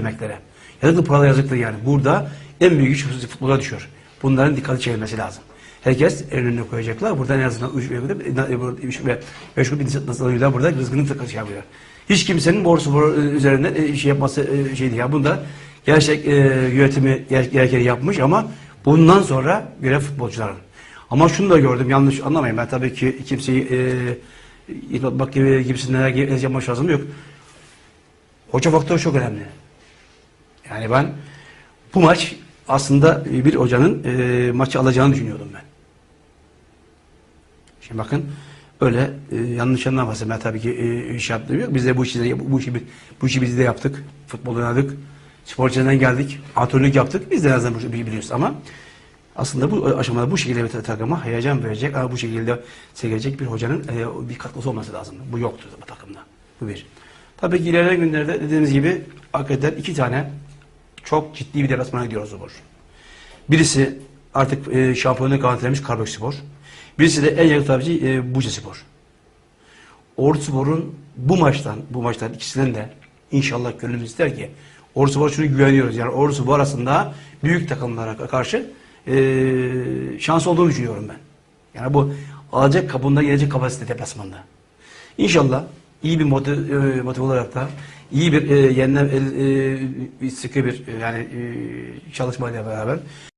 emeklere. Yazıklı paralar yazıklı yani. Burada en büyük güç futbola düşüyor. Bunların dikkati çekilmesi lazım. Herkes önüne koyacaklar. Buradan en azından 3 ve 3 ve 5 grup insanlarıyla burada rızkını tıkır şey yapıyor. Hiç kimsenin borsu bor üzerinden e, şey yapması e, şey değil. Ya bunda gerçek e, yönetimi ger- gerekeni yapmış ama bundan sonra görev futbolcuların. Ama şunu da gördüm yanlış anlamayın ben tabii ki kimseyi e, bak gibi gibisinden yapma şansım yok. Hoca faktörü çok önemli. Yani ben bu maç aslında bir hocanın e, maçı alacağını düşünüyordum ben. Şimdi bakın öyle e, yanlış anlamasın ben tabii ki e, iş yaptığım yok. Biz de bu işi bu işi bu işi biz de yaptık. Futbol oynadık. Sporculardan geldik. Antrenörlük yaptık. Biz de en azından biliyoruz ama aslında bu aşamada bu şekilde bir takıma heyecan verecek, bu şekilde sevecek bir hocanın e, bir katkısı olması lazım. Bu yoktu bu takımda. Bu bir. Tabii ki ilerleyen günlerde dediğimiz gibi hakikaten iki tane çok ciddi bir deplasmana gidiyoruz Spor. Birisi artık e, şampiyonluk garantilemiş Karabük Spor. Birisi de en yakın tabici e, Buca Spor. Ordu Spor'un bu maçtan, bu maçtan ikisinden de inşallah gönlümüz ister ki Ordu Spor'a şunu güveniyoruz. Yani Ordu Spor arasında büyük takımlara karşı e, şans olduğunu düşünüyorum ben. Yani bu alacak kapında gelecek kapasite deplasmanda. İnşallah iyi bir motive, motive olarak da iyi bir e, yeniden el, e, sıkı bir e, yani e, çalışmayla beraber